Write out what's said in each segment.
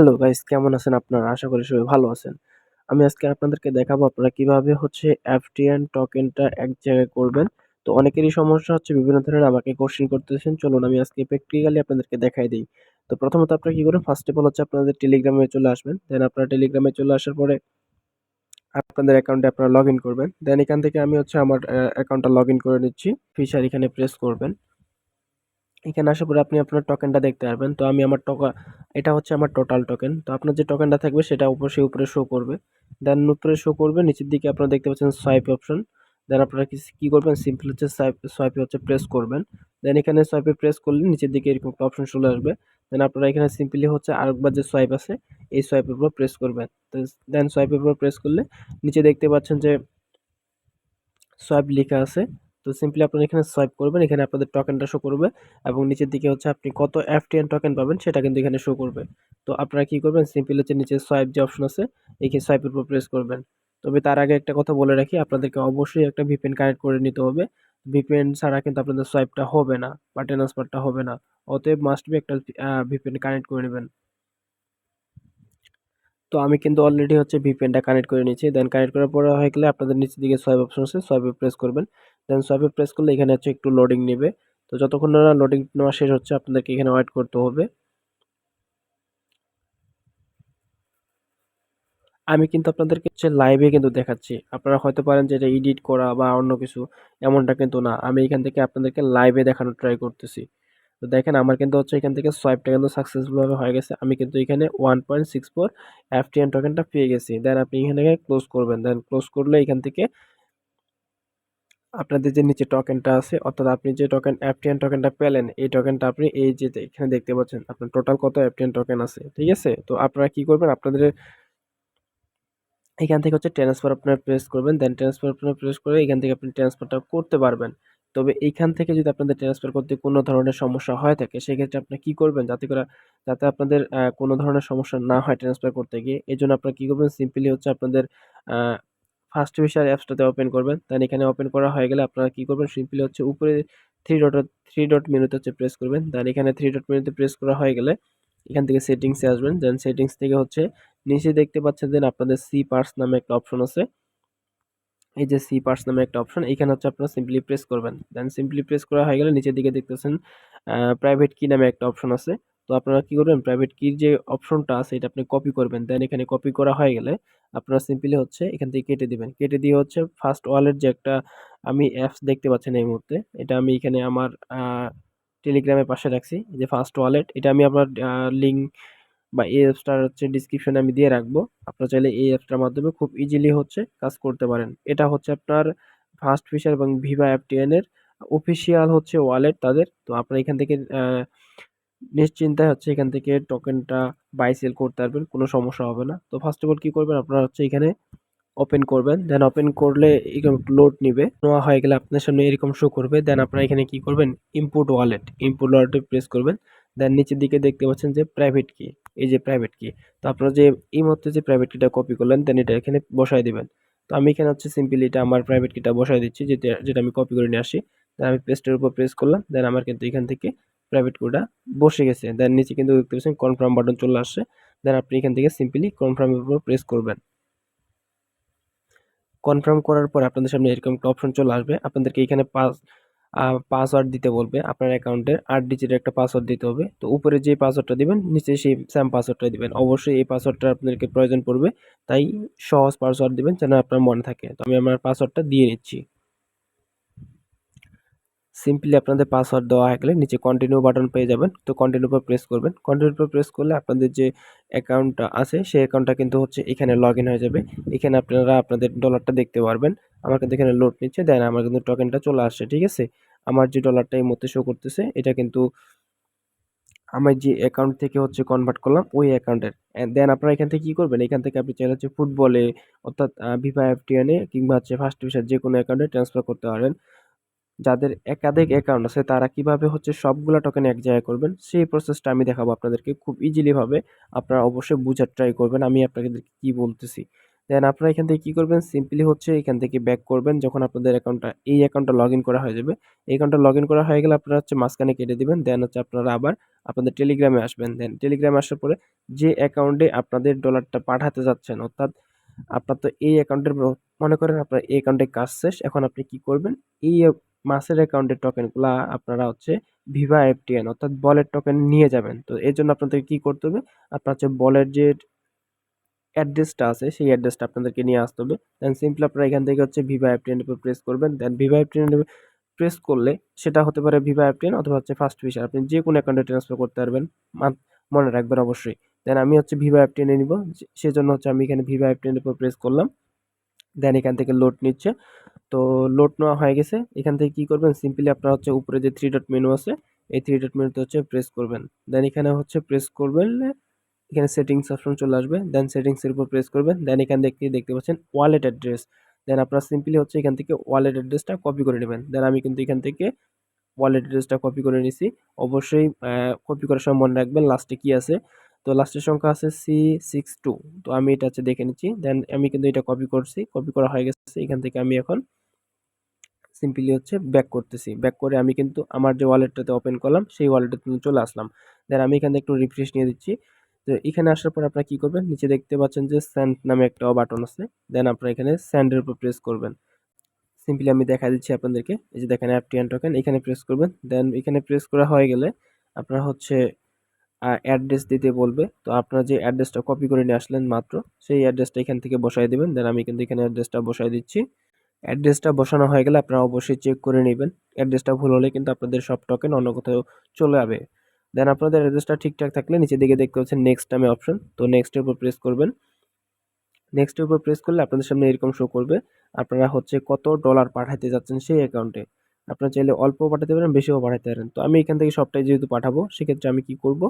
Hello guys কেমন আছেন আপনারা? আশা করি সবাই ভালো আছেন। আমি আজকে আপনাদেরকে দেখাবো আপনারা কীভাবে হচ্ছে FTN টোকেনটা এক জায়গায় করবেন। তো অনেকেরই সমস্যা হচ্ছে, বিভিন্ন ধরনের আমাকে কোয়েশ্চেন করতেছেন। চলুন আমি আজকে প্র্যাকটিক্যালি আপনাদেরকে দেখাই দেই। তো প্রথমত আপনারা কি করবেন ফার্স্ট অফ অল হচ্ছে আপনাদের টেলিগ্রামে চলে আসবেন। দেন আপনারা টেলিগ্রামে চলে আসার পরে আপনাদের অ্যাকাউন্টে আপনারা লগইন করবেন। দেন এখান থেকে আমি হচ্ছে আমার অ্যা অ্যাকাউন্টটা লগইন করে নিচ্ছি। ফিশার এখানে প্রেস করবেন। এখানে আসার পরে আপনি আপনার টোকেনটা দেখতে পারবেন। তো আমি আমার টকা এটা হচ্ছে আমার টোটাল টোকেন। তো আপনার যে টোকেনটা থাকবে, সেটা অবশ্যই উপরে শো করবে। দেন উপরে শো করবে, নিচের দিকে আপনারা দেখতে পাচ্ছেন সোয়াইপ অপশন। দেন আপনারা কি করবেন সিম্পল হচ্ছে সোয়াইপ সোয়াইপে হচ্ছে প্রেস করবেন। দেন এখানে সোয়াইপে প্রেস করলে নিচের দিকে এরকম একটা অপশন চলে আসবে। দেন আপনারা এখানে সিম্পলি হচ্ছে আরেকবার যে সোয়াইপ আছে, এই সোয়াইপের উপর প্রেস করবেন। তো দেন সোয়াইপের উপর প্রেস করলে নিচে দেখতে পাচ্ছেন যে সোয়াইপ লেখা আছে। তো সিম্পলি আপনারা এখানে সোয়াইপ করবেন, এখানে আপনাদের টোকেনটা শো করবে এবং নিচের দিকে হচ্ছে আপনি কত এফটিএন টোকেন পাবেন সেটা কিন্তু এখানে শো করবে। তো আপনারা কি করবেন সিম্পলি হচ্ছে নিচে সোয়াইপ যে অপশন আছে এখানে সোয়াইপের উপর প্রেস করবেন। তবে তার আগে একটা কথা বলে রাখি, আপনাদেরকে অবশ্যই একটা ভিপিএন কানেক্ট করে নিতে হবে। ভিপিএন ছাড়া কিন্তু আপনাদের সোয়াইপটা হবে না বা ট্রান্সফারটা হবে না, অতএব মাস্ট বি একটা ভিপিএন কানেক্ট করে নেবেন। তো আমি কিন্তু অলরেডি হচ্ছে ভিপিএনটা কানেক্ট করে নিয়েছি দেন কানেক্ট করার পরে হয়ে গেলে আপনাদের নিচের দিকে সোয়াইপ অপশন আছে সোয়াইপে প্রেস করবেন। দেন সোয়াইপে প্রেস করলে এখানে হচ্ছে একটু লোডিং নেবে। তো যতক্ষণ না লোডিং নেওয়া শেষ হচ্ছে, আপনাদেরকে এখানে ওয়েট করতে হবে। আমি কিন্তু আপনাদেরকে হচ্ছে লাইভে কিন্তু দেখাচ্ছি। আপনারা হয়তো পারেন যে এটা এডিট করা বা অন্য কিছু, এমনটা কিন্তু না। আমি এখান থেকে আপনাদেরকে লাইভে দেখানোর ট্রাই করতেছি। তো দেখেন, আমার কিন্তু হচ্ছে এখান থেকে সোয়াইপটা কিন্তু সাকসেসফুলভাবে হয়ে গেছে। আমি কিন্তু এখানে one point six four FTN টোকেনটা পেয়ে গেছি। দেন আপনি এখানে ক্লোজ করবেন। দেন ক্লোজ করলে এখান থেকে আপনাদের যে নিচে টোকেনটা আছে, অর্থাৎ আপনি যে টোকেন এফটিএন টোকেনটা পেলেন, এই টোকেনটা আপনি এই যে এখানে দেখতে পাচ্ছেন, আপনার টোটাল কত এফটিএন টোকেন আছে, ঠিক আছে? তো আপনারা কি করবেন, আপনাদের এখান থেকে হচ্ছে ট্রান্সফার আপনার প্রেস করবেন দেন ট্রান্সফার আপনার প্রেস করে এখান থেকে আপনি ট্রান্সফারটা করতে পারবেন। তবে এইখান থেকে যদি আপনাদের ট্রান্সফার করতে কোনো ধরনের সমস্যা হয় থাকে, সেক্ষেত্রে আপনি কী করবেন, যাতে করে, যাতে আপনাদের কোনো ধরনের সমস্যা না হয় ট্রান্সফার করতে গিয়ে এই জন্য আপনারা কী করবেন সিম্পলি হচ্ছে আপনাদের ফার্স্ট ফিশার অ্যাপসটাতে ওপেন করবেন। দেন এখানে ওপেন করা হয়ে গেলে আপনারা কী করবেন? সিম্পলি হচ্ছে উপরে থ্রি ডট থ্রি ডট মেনুতে হচ্ছে প্রেস করবেন। দেন এখানে থ্রি ডট মেনুতে প্রেস করা হয়ে গেলে এখান থেকে সেটিংসে আসবেন। দেন সেটিংস থেকে হচ্ছে নিচে দেখতে পাচ্ছেন দেন আপনাদের সি পার্স নামে একটা অপশন আছে। এই যে সি পার্স নামে একটা অপশন এখানে হচ্ছে আপনারা সিম্পলি প্রেস করবেন। দেন সিম্পলি প্রেস করা হয়ে গেলে নিচের দিকে দেখতেছেন প্রাইভেট কি নামে একটা অপশন আছে। তো আপনারা কি করবেন? প্রাইভেট কির যে অপশনটা আছে, এটা আপনি কপি করবেন। দেন এখানে কপি করা হয়ে গেলে আপনারা সিম্পলি হচ্ছে এখান থেকে কেটে দিবেন। কেটে দিয়ে হচ্ছে ফার্স্ট ওয়ালের যে একটা আমি অ্যাপস দেখতে পাচ্ছেন এই মুহূর্তে, এটা আমি এখানে আমার টেলিগ্রামের পাশে রাখছি। যে ফার্স্ট ওয়ালেট এটা আমি আপনার লিঙ্ক বা এই অ্যাপসটার হচ্ছে ডিসক্রিপশনে আমি দিয়ে রাখব। আপনারা চাইলে এই অ্যাপসটার মাধ্যমে খুব ইজিলি হচ্ছে কাজ করতে পারেন। এটা হচ্ছে আপনার ফার্স্ট ফিশার এবং ভিভা অ্যাপটিএনের অফিসিয়াল হচ্ছে ওয়ালেট তাদের। তো আপনারা এখান থেকে নিশ্চিন্তায় হচ্ছে এখান থেকে টোকেনটা বাই সেল করতে পারবেন, কোনো সমস্যা হবে না। তো ফার্স্ট অফ অল কী করবেন? আপনারা হচ্ছে এখানে ওপেন করবেন দেন ওপেন করলে এরকম লোড নিবে। নেওয়া হয়ে গেলে আপনার সামনে এরকম শো করবে। দেন আপনারা এখানে কি করবেন? ইনপুট ওয়ালেট ইনপুট ওয়ালেটে প্রেস করবেন। দেন নিচের দিকে দেখতে পাচ্ছেন যে প্রাইভেট কি এই যে প্রাইভেট কি তো আপনারা যে এই মুহূর্তে যে প্রাইভেট কিটা কপি করলেন দেন এটা এখানে বসাই দিবেন। তো আমি এখানে হচ্ছে সিম্পলি এটা আমার প্রাইভেট কিটা বসাই দিচ্ছি, যেটা যেটা আমি কপি করে নিয়ে আসি। দেন আমি পেস্টের উপর প্রেস করলাম। দেন আমার কিন্তু এখান থেকে প্রাইভেট কোডটা বসে গেছে। দেন নিচে কিন্তু দেখতে পাচ্ছেন কনফার্ম বাটন চলে আসছে। দেন আপনি এখান থেকে সিম্পলি কনফার্মের উপর প্রেস করবেন। কনফার্ম করার পর আপনাদের সামনে এরকম একটা অপশন চলে আসবে। আপনাদেরকে এখানে পাস পাসওয়ার্ড দিতে বলবে। আপনার অ্যাকাউন্টের আট ডিজিটের একটা পাসওয়ার্ড দিতে হবে। তো উপরে যে পাসওয়ার্ডটা দিবেন, নিচে সেই স্যাম পাসওয়ার্ডটা দিবেন। অবশ্যই এই পাসওয়ার্ডটা আপনাদেরকে প্রয়োজন পড়বে। তাই সহজ পাসওয়ার্ড দিবেন যেন আপনার মনে থাকে। তো আমি আমার পাসওয়ার্ডটা দিয়ে নিচ্ছি সিম্পলি আপনাদের পাসওয়ার্ড দেওয়া হয়ে গেলে নিচে কন্টিনিউ বাটন পেয়ে যাবেন। তো কন্টিনিউ উপর প্রেস করবেন। কন্টিনিউ উপর প্রেস করলে আপনাদের যে অ্যাকাউন্টটা আছে, সেই অ্যাকাউন্টটা কিন্তু হচ্ছে এখানে লগ হয়ে যাবে। এখানে আপনারা আপনাদের ডলারটা দেখতে পারবেন। আমার কিন্তু এখানে লোড নিচ্ছে, দেন আমার কিন্তু টোকেনটা চলে আসছে, ঠিক আছে? আমার যে ডলারটা এই মধ্যে শো করতেছে, এটা কিন্তু আমার যে অ্যাকাউন্ট থেকে হচ্ছে কনভার্ট করলাম, ওই অ্যাকাউন্টের দেন আপনারা এখান থেকে কী করবেন? এখান থেকে আপনি চাইলে হচ্ছে ফুটবলে অর্থাৎ ভিভা এফটিএনে কিংবা হচ্ছে ফার্স্ট ডিভিশন যে কোনো অ্যাকাউন্টে ট্রান্সফার করতে পারেন। যাদের একাধিক অ্যাকাউন্ট আছে তারা কীভাবে হচ্ছে সবগুলো টোকেন এক জায়গায় করবেন সেই প্রসেসটা আমি দেখাবো আপনাদেরকে খুব ইজিলিভাবে আপনারা অবশ্যই বুঝার ট্রাই করবেন আমি আপনাদের কি বলতেছি। দেন আপনারা এখান থেকে কি করবেন সিম্পলি হচ্ছে এখান থেকে ব্যাক করবেন যখন আপনাদের অ্যাকাউন্টটা এই অ্যাকাউন্টটা লগ ইন করা হয়ে যাবে। এই অ্যাকাউন্টটা লগ ইন করা হয়ে গেলে আপনারা হচ্ছে মাঝখানে কেটে দিবেন দেন হচ্ছে আপনারা আবার আপনাদের টেলিগ্রামে আসবেন। দেন টেলিগ্রামে আসার পরে যে অ্যাকাউন্টে আপনাদের ডলারটা পাঠাতে যাচ্ছেন অর্থাৎ আপনার তো এই অ্যাকাউন্টের মনে করেন আপনার এই অ্যাকাউন্টে কাজ শেষ এখন আপনি কি করবেন এই মাসের অ্যাকাউন্টের টোকেনগুলা আপনারা হচ্ছে ভিভা এফটিএন অর্থাৎ বলের টোকেন নিয়ে যাবেন। তো এর জন্য আপনাদের কি করতে হবে? আপনার হচ্ছে বলের যে অ্যাড্রেসটা আছে, সেই অ্যাড্রেসটা আপনাদেরকে নিয়ে আসতে হবে। দেন সিম্পলি আপনারা এখান থেকে হচ্ছে ভিভা অ্যাপটেন উপর প্রেস করবেন। দেন ভিভা অ্যাপটেন প্রেস করলে সেটা হতে পারে ভিভা অ্যাপটেন অথবা হচ্ছে ফার্স্ট ফিশার। আপনি যে কোনো অ্যাকাউন্টে ট্রান্সফার করতে পারবেন। মনে রাখবেন অবশ্যই। দেন আমি হচ্ছে ভিভা অ্যাপটেনে নিব। সেজন্য হচ্ছে আমি এখানে ভিভা অ্যাপটেনের উপর প্রেস করলাম। দেন এখান থেকে লোড নিচ্ছে। তো লোড নেওয়া হয়ে গেছে। এখান থেকে কি করবেন? সিম্পলি আপনার হচ্ছে উপরে যে থ্রি ডট মেনু আছে, এই থ্রি ডট মেনুতে হচ্ছে প্রেস করবেন। দেন এখানে হচ্ছে প্রেস করবেন, এখানে সেটিংস অপশন চলে আসবে। দেন সেটিংসের উপর প্রেস করবেন। দেন এখান থেকে দেখতে পাচ্ছেন? ওয়ালেট অ্যাড্রেস দেন আপনার সিম্পলি হচ্ছে এখান থেকে ওয়ালেট অ্যাড্রেসটা কপি করে নেবেন। দেন আমি কিন্তু এখান থেকে ওয়ালেট অ্যাড্রেসটা কপি করে নিছি। অবশ্যই কপি করার সময় মনে রাখবেন লাস্টে কি আছে? তো লাস্টের সংখ্যা আছে সি সিক্স টু তো আমি এটা হচ্ছে দেখে নিচ্ছি। দেন আমি কিন্তু এটা কপি করছি। কপি করা হয়ে গেছে। এখান থেকে আমি এখন সিম্পলি হচ্ছে ব্যাক করতেছি। ব্যাক করে আমি কিন্তু আমার যে ওয়ালেটটাতে ওপেন করলাম, সেই ওয়ালেটটাতে চলে আসলাম। দেন আমি এখানে একটু রিফ্রেশ নিয়ে দিচ্ছি। তো এখানে আসার পর আপনারা কী করবেন? নিচে দেখতে পাচ্ছেন যে স্যান্ড নামে একটা বাটন আছে। দেন আপনারা এখানে স্যান্ডের উপর প্রেস করবেন। সিম্পলি আমি দেখা দিচ্ছি আপনাদেরকে। এই যে দেখেন অ্যাপ টিয়ান টোকেন এখানে প্রেস করবেন। দেন এখানে প্রেস করা হয়ে গেলে আপনারা হচ্ছে অ্যাড্রেস দিতে বলবে। তো আপনারা যে অ্যাড্রেসটা কপি করে নিয়ে আসলেন মাত্র, সেই অ্যাড্রেসটা এখান থেকে বসাই দেবেন। দেন আমি কিন্তু এখানে অ্যাড্রেসটা বসাই দিচ্ছি। অ্যাড্রেসটা বসানো হয়ে গেলে আপনারা অবশ্যই চেক করে নেবেন। অ্যাড্রেসটা ভুল হলে কিন্তু আপনাদের সব টোকেন অন্য কোথাও চলে যাবে। দেন আপনাদের অ্যাড্রেসটা ঠিকঠাক থাকলে নিচের দিকে দেখতে পাচ্ছেন নেক্সট নামে অপশন তো নেক্সটের উপর প্রেস করবেন। নেক্সটের উপর প্রেস করলে আপনাদের সামনে এরকম শো করবে। আপনারা হচ্ছে কত ডলার পাঠাতে যাচ্ছেন সেই অ্যাকাউন্টে আপনারা চাইলে অল্প পাঠাতে পারেন, বেশিও পাঠাতে পারেন। তো আমি এখান থেকে সবটাই যেহেতু পাঠাবো, সেক্ষেত্রে আমি কি করব?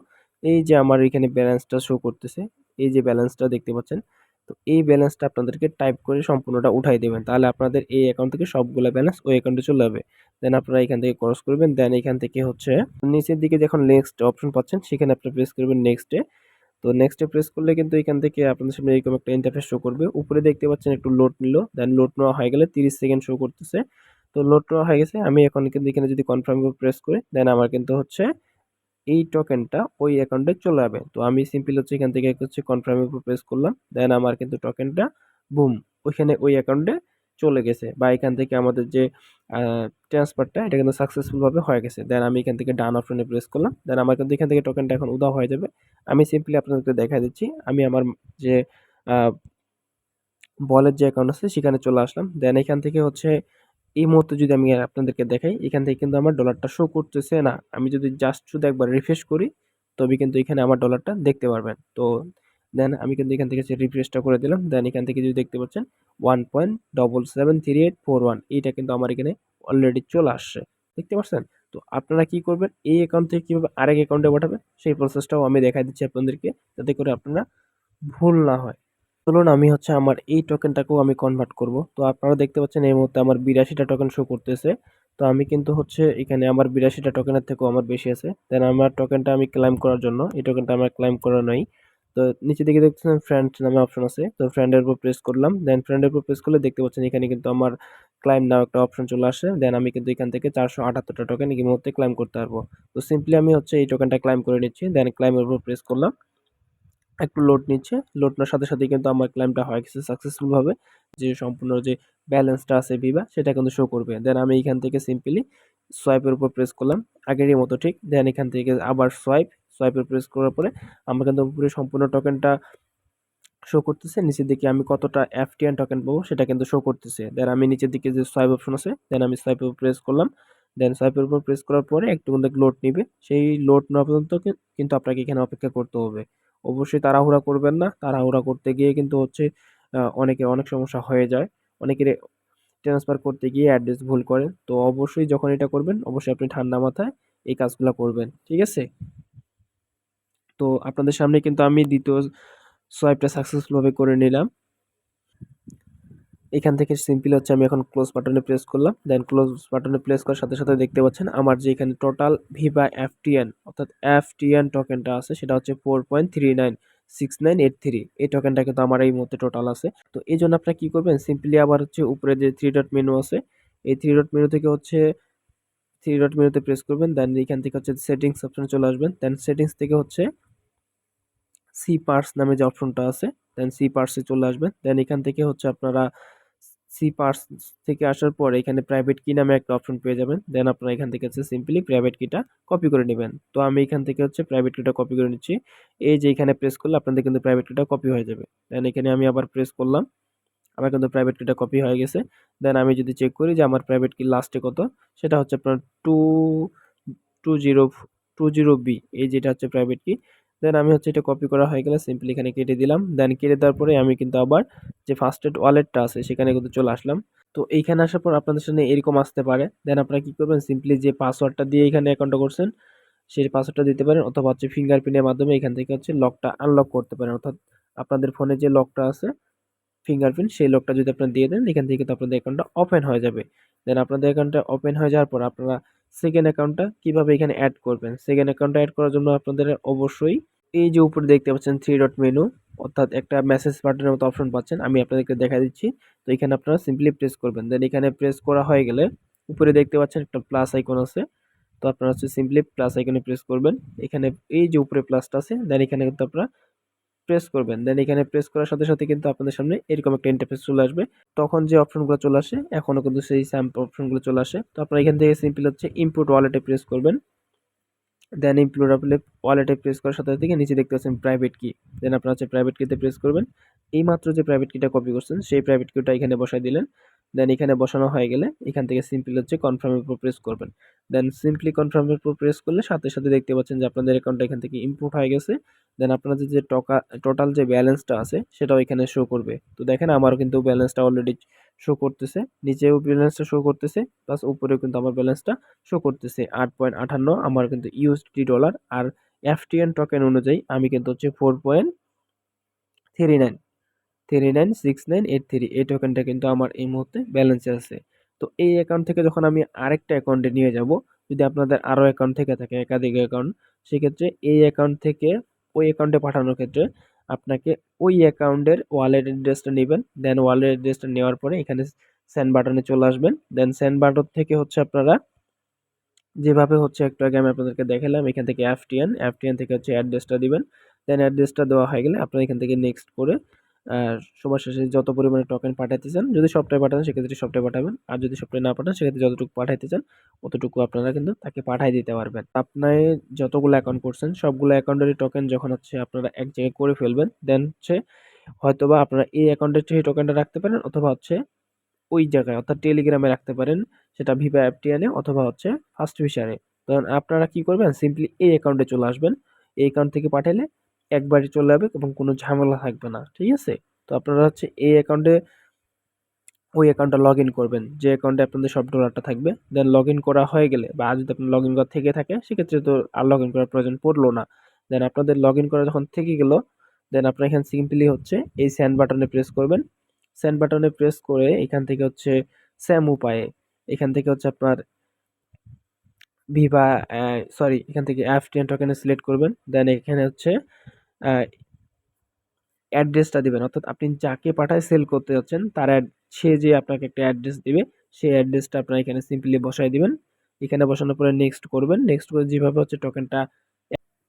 এই যে আমার এখানে ব্যালেন্সটা শো করতেছে, এই যে ব্যালেন্সটা দেখতে পাচ্ছেন? তো এই ব্যালেন্সটা আপনাদেরকে টাইপ করে সম্পূর্ণটা উঠাই দেবেন। তাহলে আপনাদের এই অ্যাকাউন্ট থেকে সবগুলো ব্যালেন্স ওই অ্যাকাউন্টে চলে যাবে। দেন আপনারা এখান থেকে ক্রস করবেন দেন এখান থেকে হচ্ছে নিচের দিকে যখন নেক্সট অপশন পাচ্ছেন, সেখানে আপনি প্রেস করবেন নেক্সটে তো নেক্সটে প্রেস করলে কিন্তু এখান থেকে আপনাদের সামনে এরকম একটা ইন্টারফেস শো করবে। উপরে দেখতে পাচ্ছেন একটু লোড নিল দেন লোড নেওয়া হয়ে গেলে তিরিশ সেকেন্ড শো করতেছে। তো লোড হয়ে গেছে। আমি এখন কিন্তু এখানে যদি কনফার্ম প্রেস করি দেন আমার কিন্তু হচ্ছে এই টোকেনটা ওই অ্যাকাউন্টে চলে যাবে। তো আমি সিম্পল হচ্ছে এখান থেকে হচ্ছে কনফার্মের উপর প্রেস করলাম দেন আমার কিন্তু টোকেনটা বুম ওইখানে ওই অ্যাকাউন্টে চলে গেছে। বা এখান থেকে আমাদের যে ট্রান্সফারটা এটা কিন্তু সাকসেসফুলভাবে হয়ে গেছে। দেন আমি এখান থেকে ডান অপশনে প্রেস করলাম দেন আমার কিন্তু এখান থেকে টোকেনটা এখন উদাও হয়ে যাবে। আমি সিম্পলি আপনাদেরকে দেখা দিচ্ছি, আমি আমার যে বলের যে অ্যাকাউন্ট আছে সেখানে চলে আসলাম। দেন এখান থেকে হচ্ছে এই মুহূর্তে যদি আমি আপনাদেরকে দেখাই, এখান থেকে কিন্তু আমার ডলারটা শো করতেছে না। আমি যদি জাস্ট শুধু একবার রিফ্রেশ করি তবে কিন্তু এখানে আমার ডলারটা দেখতে পারবেন। তো দেন আমি কিন্তু এখান থেকে রিফ্রেশটা করে দিলাম দেন এখান থেকে যদি দেখতে পাচ্ছেন one point double seven three eight four one এইটা কিন্তু আমার এখানে অলরেডি চলে আসছে। দেখতে পাচ্ছেন? তো আপনারা কি করবেন? এই অ্যাকাউন্ট থেকে কীভাবে আরেক অ্যাকাউন্টে পাঠাবেন? সেই প্রসেসটাও আমি দেখা দিচ্ছি আপনাদেরকে, যাতে করে আপনারা ভুল না হয়। চলুন আমি হচ্ছে আমার এই টোকেনটাকেও আমি কনভার্ট করব। তো আপনারা দেখতে পাচ্ছেন এই মুহূর্তে আমার বিরাশিটা টোকেন শো করতেছে। তো আমি কিন্তু হচ্ছে এখানে আমার বিরাশিটা টোকেনের থেকেও আমার বেশি আছে। দেন আমার টোকেনটা আমি ক্লাইম করার জন্য, এই টোকেনটা আমার ক্লাইম করা নয় তো নিচে দিকে দেখতেছেন ফ্রেন্ড নামে অপশন আছে। তো ফ্রেন্ডের উপর প্রেস করলাম। দেন ফ্রেন্ডের উপর প্রেস করলে দেখতে পাচ্ছেন এখানে কিন্তু আমার ক্লাইম নাও একটা অপশন চলে আসে। দেন আমি কিন্তু এখান থেকে চারশো আটাত্তরটা টোকেন এই মুহূর্তে ক্লাইম করতে পারব। তো সিম্পলি আমি হচ্ছে এই টোকেনটা ক্লাইম করে নিচ্ছি। দেন ক্লাইমের উপর প্রেস করলাম। একটু লোড নিচ্ছে। লোড নেওয়ার সাথে সাথে কিন্তু আমার ক্লাইমটা হয়ে গেছে সাকসেসফুলভাবে যে সম্পূর্ণ যে ব্যালেন্সটা আছে ভিভা সেটা কিন্তু শো করবে। দেন আমি এখান থেকে সিম্পলি সোয়াইপের উপর প্রেস করলাম। আগেরই মতো, ঠিক? দেন এখান থেকে আবার সোয়াইপ সোয়াইপের প্রেস করার পরে আমার কিন্তু উপরে সম্পূর্ণ টোকেনটা শো করতেছে। নিচের দিকে আমি কতটা এফটিএন টোকেন পাবো সেটা কিন্তু শো করতেছে। দেন আমি নিচের দিকে যে সোয়াইপ অপশন আছে দেন আমি সোয়াইপের উপর প্রেস করলাম। দেন সোয়াইপের উপর প্রেস করার পরে একটু কিন্তু লোড নিবে। সেই লোড নেওয়া পর্যন্ত কিন্তু আপনাকে এখানে অপেক্ষা করতে হবে। অবশ্যই তাড়াহুড়া করবেন না। তাড়াহুড়া করতে গিয়ে কিন্তু হচ্ছে অনেকের অনেক সমস্যা হয়ে যায়। অনেকের ট্রান্সফার করতে গিয়ে অ্যাড্রেস ভুল করে তো অবশ্যই যখন এটা করবেন, অবশ্যই আপনি ঠান্ডা মাথায় এই কাজগুলো করবেন। ঠিক আছে? তো আপনাদের সামনে কিন্তু আমি দ্বিতীয় সোয়াইপটা সাকসেসফুলভাবে করে নিলাম। এখান থেকে সিম্পলি হচ্ছে, আমি এখন ক্লোজ বাটনে প্রেস করলাম দেন ক্লোজ বাটনে প্রেস করার সাথে সাথে দেখতে পাচ্ছেন আমার যে এখানে টোটাল ভিভা এফটিএন অর্থাৎ এফটিএন টোকেনটা আছে, সেটা হচ্ছে four point three nine six nine eight three এই টোকেনটা কিন্তু আমার এই মুহূর্তে টোটাল আছে। তো এই জন্য আপনারা কী করবেন সিম্পলি আবার হচ্ছে উপরে যে থ্রি ডট মেনু আছে, এই থ্রি ডট মেনু থেকে হচ্ছে থ্রি ডট মেনুতে প্রেস করবেন দেন এখান থেকে হচ্ছে সেটিংস অপশনে চলে আসবেন দেন সেটিংস থেকে হচ্ছে সি পার্স নামে যে অপশনটা আছে দেন সি পার্সে চলে আসবেন দেন এখান থেকে হচ্ছে আপনারা সি পার্স থেকে আসার পর এখানে প্রাইভেট কি নামে একটা অপশন পেয়ে যাবেন। দেন আপনারা এখান থেকে হচ্ছে সিম্পলি প্রাইভেট কিটা কপি করে নেবেন। তো আমি এখান থেকে হচ্ছে প্রাইভেট কিটা কপি করে নিচ্ছি। এই যে এখানে প্রেস করলে আপনাদের কিন্তু প্রাইভেট কিটা কপি হয়ে যাবে। দেন এখানে আমি আবার প্রেস করলাম। আমার কিন্তু প্রাইভেট কিটা কপি হয়ে গেছে। দেন আমি যদি চেক করি যে আমার প্রাইভেট কি লাস্টে কত? সেটা হচ্ছে আপনার two two zero two zero B এই যেটা হচ্ছে প্রাইভেট কি দেন আমি হচ্ছে এটা কপি করা হয়ে গেলে সিম্পলি এখানে কেটে দিলাম। দেন কেটে দেওয়ার পরে আমি কিন্তু আবার যে ফার্স্ট এড ওয়ালেটটা আছে, সেখানে কিন্তু চলে আসলাম। তো এইখানে আসার পর আপনাদের সামনে এরকম আসতে পারে। দেন আপনারা কী করবেন? সিম্পলি যে পাসওয়ার্ডটা দিয়ে এখানে অ্যাকাউন্টটা করছেন, সেই পাসওয়ার্ডটা দিতে পারেন অথবা হচ্ছে ফিঙ্গারপ্রিন্টের মাধ্যমে এখান থেকে হচ্ছে লকটা আনলক করতে পারেন। অর্থাৎ আপনাদের ফোনে যে লকটা আছে ফিঙ্গারপ্রিন্ট সেই লকটা যদি আপনারা দিয়ে দেন, এখান থেকে কিন্তু আপনাদের অ্যাকাউন্টটা ওপেন হয়ে যাবে। দেন আপনাদের অ্যাকাউন্টটা ওপেন হয়ে যাওয়ার পর আপনারা সেকেন্ড অ্যাকাউন্টটা কীভাবে এখানে অ্যাড করবেন? সেকেন্ড অ্যাকাউন্টটা অ্যাড করার জন্য আপনাদের অবশ্যই এই যে উপরে দেখতে পাচ্ছেন থ্রি ডট মেনু অর্থাৎ একটা মেসেজ বাটনের মতো অপশন পাচ্ছেন, আমি আপনাদেরকে দেখা দিচ্ছি। তো এখানে আপনারা সিম্পলি প্রেস করবেন। দেন এখানে প্রেস করা হয়ে গেলে উপরে দেখতে পাচ্ছেন একটা প্লাস আইকন আছে। তো আপনারা হচ্ছে সিম্পলি প্লাস আইকনে প্রেস করবেন। এখানে এই যে উপরে প্লাসটা আছে দেন এখানে কিন্তু আপনারা প্রেস করবেন। দেন এখানে প্রেস করার সাথে সাথে কিন্তু আপনাদের সামনে এরকম একটা ইন্টারফেস চলে আসবে। তখন যে অপশনগুলো চলে আসে এখনও কিন্তু সেই স্যাম অপশনগুলো চলে আসে। তো আপনারা এখান থেকে সিম্পলি হচ্ছে ইনপুট ওয়ালেটে প্রেস করবেন। দেন ইমপ্লোর আপলে ওয়ালেটে প্রেস করার সাথে থেকে নিচে দেখতে পাচ্ছেন প্রাইভেট কি দেন আপনারা হচ্ছে প্রাইভেট কিতে প্রেস করবেন। এই মাত্র যে প্রাইভেট কিটা কপি করছেন, সেই প্রাইভেট কিটা এখানে বসাই দিলেন। দেন এখানে বসানো হয়ে গেলে এখান থেকে সিম্পলি হচ্ছে কনফার্মের উপর প্রেস করবেন। দেন সিম্পলি কনফার্মের উপর প্রেস করলে সাথে সাথে দেখতে পাচ্ছেন যে আপনাদের অ্যাকাউন্টটা এখান থেকে ইম্প্রুভ হয়ে গেছে। দেন আপনাদের যে টকা টোটাল যে ব্যালেন্সটা আছে, সেটাও এখানে শো করবে। তো দেখেন, আমারও কিন্তু ব্যালেন্সটা অলরেডি শো করতেছে নিচেও ব্যালেন্সটা শো করতেছে প্লাস উপরেও কিন্তু আমার ব্যালেন্সটা শো করতেছে। আট পয়েন্ট আটান্ন, আমার কিন্তু ইউএসডি ডলার আর এফটিএন টোকেন অনুযায়ী আমি কিন্তু হচ্ছে four point three nine three nine six nine eight three এই টোকেনটা কিন্তু আমার এই মুহূর্তে ব্যালেন্সে আছে। তো এই অ্যাকাউন্ট থেকে যখন আমি আরেকটা অ্যাকাউন্টে নিয়ে যাব, যদি আপনাদের আরও অ্যাকাউন্ট থেকে থাকে, একাধিক অ্যাকাউন্ট সেক্ষেত্রে এই অ্যাকাউন্ট থেকে ওই অ্যাকাউন্টে পাঠানোর ক্ষেত্রে আপনাকে ওই অ্যাকাউন্টের ওয়ালেট অ্যাড্রেসটা নেবেন দেন ওয়ালেট অ্যাড্রেসটা নেওয়ার পরে এখানে সেন্ড বাটনে চলে আসবেন দেন সেন্ড বাটন থেকে হচ্ছে আপনারা যেভাবে হচ্ছে একটু আগে আমি আপনাদেরকে দেখালাম, এখান থেকে এফটিএন এফটিএন থেকে হচ্ছে অ্যাড্রেসটা দিবেন দেন অ্যাড্রেসটা দেওয়া হয়ে গেলে আপনারা এখান থেকে নেক্সট করে সময় শেষে যত পরিমাণে টোকেন পাঠাইতে চান, যদি সবটাই পাঠান, সেক্ষেত্রে সবটাই পাঠাবেন। আর যদি সবটাই না পাঠান, সেক্ষেত্রে যতটুকু পাঠাইতে চান, অতটুকু আপনারা কিন্তু তাকে পাঠাই দিতে পারবেন। আপনার যতগুলো অ্যাকাউন্ট করছেন, সবগুলো অ্যাকাউন্টেরই টোকেন যখন হচ্ছে আপনারা এক জায়গায় করে ফেলবেন দেন হচ্ছে হয়তোবা আপনারা এই অ্যাকাউন্টের সেই টোকেনটা রাখতে পারেন, অথবা হচ্ছে ওই জায়গায়, অর্থাৎ টেলিগ্রামে রাখতে পারেন, সেটা ভিভা অ্যাপটিয়ানে অথবা হচ্ছে ফার্স্ট ফিশারে তখন আপনারা কি করবেন? সিম্পলি এই অ্যাকাউন্টে চলে আসবেন। এই অ্যাকাউন্ট থেকে পাঠালে একবারই চলে যাবে এবং কোনো ঝামেলা থাকবে না, ঠিক আছে? তো আপনারা হচ্ছে এই অ্যাকাউন্টে ওই অ্যাকাউন্টটা লগ ইন করবেন। যে অ্যাকাউন্টে আপনাদের সব ডলারটা থাকবে দেন লগ ইন করা হয়ে গেলে বা যদি আপনার লগ ইন করা থেকে থাকে, সেক্ষেত্রে তো আর লগ ইন করার প্রয়োজন পড়ল না। দেন আপনাদের লগ ইন করা যখন থেকে গেলো দেন আপনারা এখানে সিম্পলি হচ্ছে এই স্যান্ড বাটনে প্রেস করবেন। স্যান্ড বাটনে প্রেস করে এখান থেকে হচ্ছে স্যাম উপায়ে, এখান থেকে হচ্ছে আপনার ভিভা সরি এখান থেকে অ্যাফ টেন টোকেনে সিলেক্ট করবেন। দেন এখানে হচ্ছে অ্যাড্রেসটা দিবেন। অর্থাৎ আপনি যাকে পাঠায় সেল করতে যাচ্ছেন, তার সে যে আপনাকে একটা অ্যাড্রেস দেবে, সেই অ্যাড্রেসটা আপনার এখানে সিম্পলি বসাই দিবেন। এখানে বসানোর পরে নেক্সট করবেন। নেক্সট করে যেভাবে হচ্ছে টোকেনটা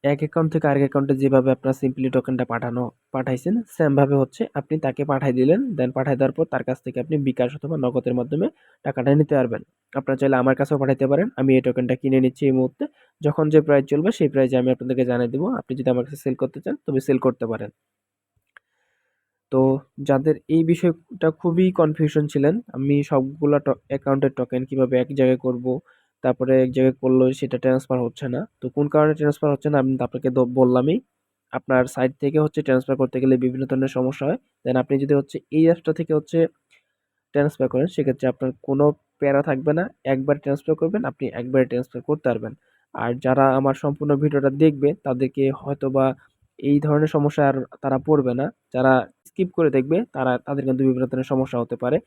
এক অ্যাকাউন্ট থেকে আরেক অ্যাকাউন্টে যেভাবে আপনার সিম্পলি টোকেনটা পাঠানো, পাঠাইছেন সেমভাবে হচ্ছে আপনি তাকে পাঠাই দিলেন দেন পাঠাই দেওয়ার পর তার কাছ থেকে আপনি বিকাশ অথবা নগদের মাধ্যমে টাকাটা নিতে পারবেন। আপনারা চাইলে আমার কাছেও পাঠাইতে পারেন, আমি এই টোকেনটা কিনে নিচ্ছি এই মুহূর্তে। যখন যে প্রাইস চলবে, সেই প্রাইজে আমি আপনাদেরকে জানিয়ে দেবো, আপনি যদি আমার কাছে সেল করতে চান, তবে সেল করতে পারেন। তো যাদের এই বিষয়টা খুবই কনফিউশন ছিলেন, আমি সবগুলো অ্যাকাউন্টের টোকেন কীভাবে এক জায়গায় করব তারপরে এক জায়গায় করল, সেটা ট্রান্সফার হচ্ছে না। তো কোন কারণে ট্রান্সফার হচ্ছে না? আমি আপনাকে বললামই। আপনার সাইট থেকে হচ্ছে ট্রান্সফার করতে গেলে বিভিন্ন ধরনের সমস্যা হয়। দেন আপনি যদি হচ্ছে এই অ্যাপটা থেকে হচ্ছে ট্রান্সফার করেন, সেক্ষেত্রে আপনার কোনো প্যারা থাকবে না। একবার ট্রান্সফার করবেন, আপনি একবারে ট্রান্সফার করতে পারবেন। আর যারা আমার সম্পূর্ণ ভিডিওটা দেখবে, তাদেরকে হয়তো বা এই ধরনের সমস্যা আর তারা পড়বে না। যারা স্কিপ করে দেখবে, তারা, তাদের কিন্তু বিভিন্ন ধরনের সমস্যা হতে পারে।